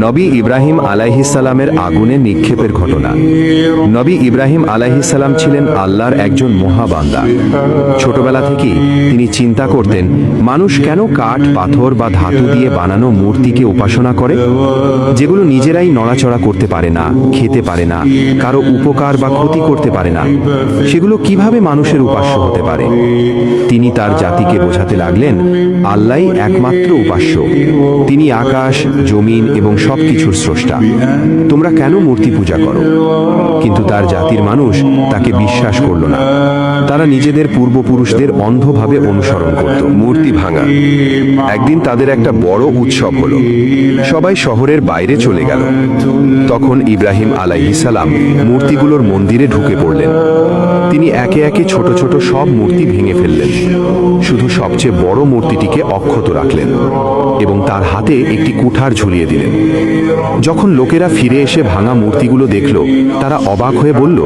নবী ইব্রাহিম আলাইহিসালামের আগুনে নিক্ষেপের ঘটনা। নবী ইব্রাহিম আলাইহিসাল্লাম ছিলেন আল্লাহর একজন মহাবান্দা। ছোটবেলা থেকেই তিনি চিন্তা করতেন, মানুষ কেন কাঠ, পাথর বা ধাতু দিয়ে বানানো মূর্তিকে উপাসনা করে? যেগুলো নিজেরাই নড়াচড়া করতে পারে না, খেতে পারে না, কারও উপকার বা ক্ষতি করতে পারে না, সেগুলো কীভাবে মানুষের উপাস্য হতে পারে? তিনি তার জাতিকে বোঝাতে লাগলেন, আল্লাহই একমাত্র উপাস্য। তিনি আকাশ, জমিন এবং সব কিছুর স্রষ্টা। তোমরা কেন মূর্তি পূজা করো? কিন্তু তার জাতির মানুষ তাকে বিশ্বাস করল না। তারা নিজেদের পূর্বপুরুষদের অন্ধভাবে অনুসরণ করত। মূর্তি ভাঙা। একদিন তাদের একটা বড় উৎসব হলো। সবাই শহরের বাইরে চলে গেল। তখন ইব্রাহিম আলাইহিসালাম মূর্তিগুলোর মন্দিরে ঢুকে পড়লেন। তিনি একে একে ছোট ছোট সব মূর্তি ভেঙে ফেললেন। শুধু সবচেয়ে বড় মূর্তিটিকে অক্ষত রাখলেন এবং তার হাতে একটি কুঠার ঝুলিয়ে দিলেন। যখন লোকেরা ফিরে এসে ভাঙা মূর্তিগুলো দেখল, তারা অবাক হয়ে বলল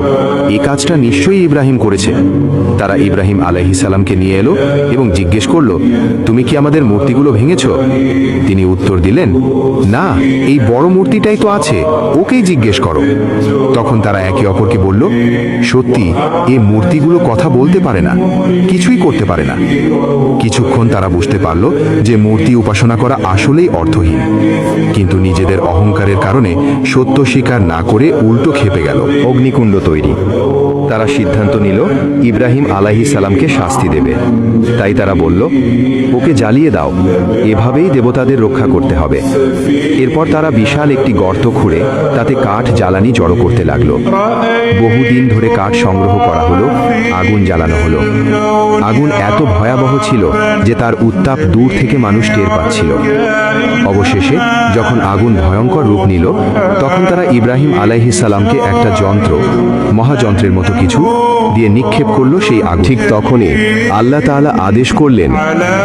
এই কাজটা নিশ্চয়ই ইব্রাহিম করেছে। তারা ইব্রাহিম আলাইহিস সালামকে নিয়ে এলো এবং জিজ্ঞেস করল, তুমি কি আমাদের মূর্তিগুলো ভেঙেছ? তিনি উত্তর দিলেন, না, এই বড় মূর্তিটাই তো আছে, ওকেই জিজ্ঞেস করো। তখন তারা একে অপরকে বলল, সত্যি এই মূর্তিগুলো কথা বলতে পারে না, কিছুই করতে পারে না। কিছুক্ষণ তারা বুঝতে পারল যে মূর্তি উপাসনা করা আসলেই অর্থহীন। কিন্তু নিজেদের অহংকারের কারণে সত্য স্বীকার না করে উল্টো খেপে গেল। অগ্নিকুণ্ড তৈরি। তারা সিদ্ধান্ত নিল, ইব্রাহিম আলাহি সালামকে শাস্তি দেবে। তাই তারা বলল, ওকে জ্বালিয়ে দাও, এভাবেই দেবতাদের রক্ষা করতে হবে। এরপর তারা বিশাল একটি গর্ত খুঁড়ে, তাতে কাঠ জ্বালানি জড়ো করতে লাগল। বহুদিন ধরে কাঠ সংগ্রহ করা হলো, আগুন জ্বালানো হলো। আগুন এত ভয়াবহ ছিল যে তার উত্তাপ দূর থেকে মানুষ টের পাচ্ছিল। অবশেষে, যখন আগুন ভয়ঙ্কর রূপ নিল, তখন তারা ইব্রাহিম আলাইহিস সালামকে একটা যন্ত্র, মহাযন্ত্রের মতো কিছু দিয়ে নিক্ষেপ করল সেই আগুন। ঠিক তখনই আল্লাহ তাআলা আদেশ করলেন,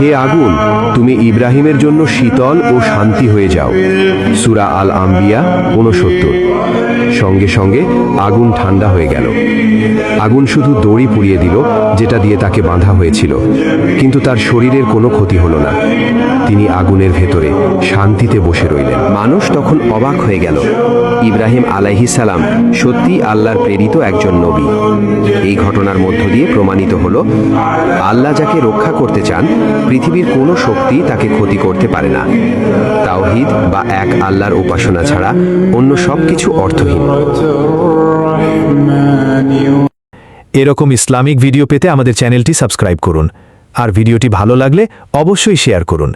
হে আগুন, তুমি ইব্রাহিমের জন্য শীতল ও শান্তি হয়ে যাও। সুরা আল আম্বিয়া ঊনসত্তর। সঙ্গে সঙ্গে আগুন ঠান্ডা হয়ে গেল। আগুন শুধু দড়ি পুড়িয়ে দিল, যেটা দিয়ে তাকে বাঁধা হয়েছিল। কিন্তু তার শরীরের কোনো ক্ষতি হলো না। তিনি আগুনের ভেতরে শান্তিতে বসে রইলেন। মানুষ তখন অবাক হয়ে গেল। ইব্রাহিম আলাইহিস সালাম সত্যি আল্লাহর প্রেরিত একজন নবী। এই ঘটনার মধ্য দিয়ে প্রমাণিত হল, আল্লাহ যাকে রক্ষা করতে চান, পৃথিবীর কোনো শক্তি তাকে ক্ষতি করতে পারে না। তাওহিদ বা এক আল্লাহর উপাসনা ছাড়া অন্য সব কিছু অর্থহীন। এরকম ইসলামিক ভিডিও পেতে আমাদের চ্যানেলটি সাবস্ক্রাইব করুন। আর ভিডিওটি ভালো লাগলে অবশ্যই শেয়ার করুন।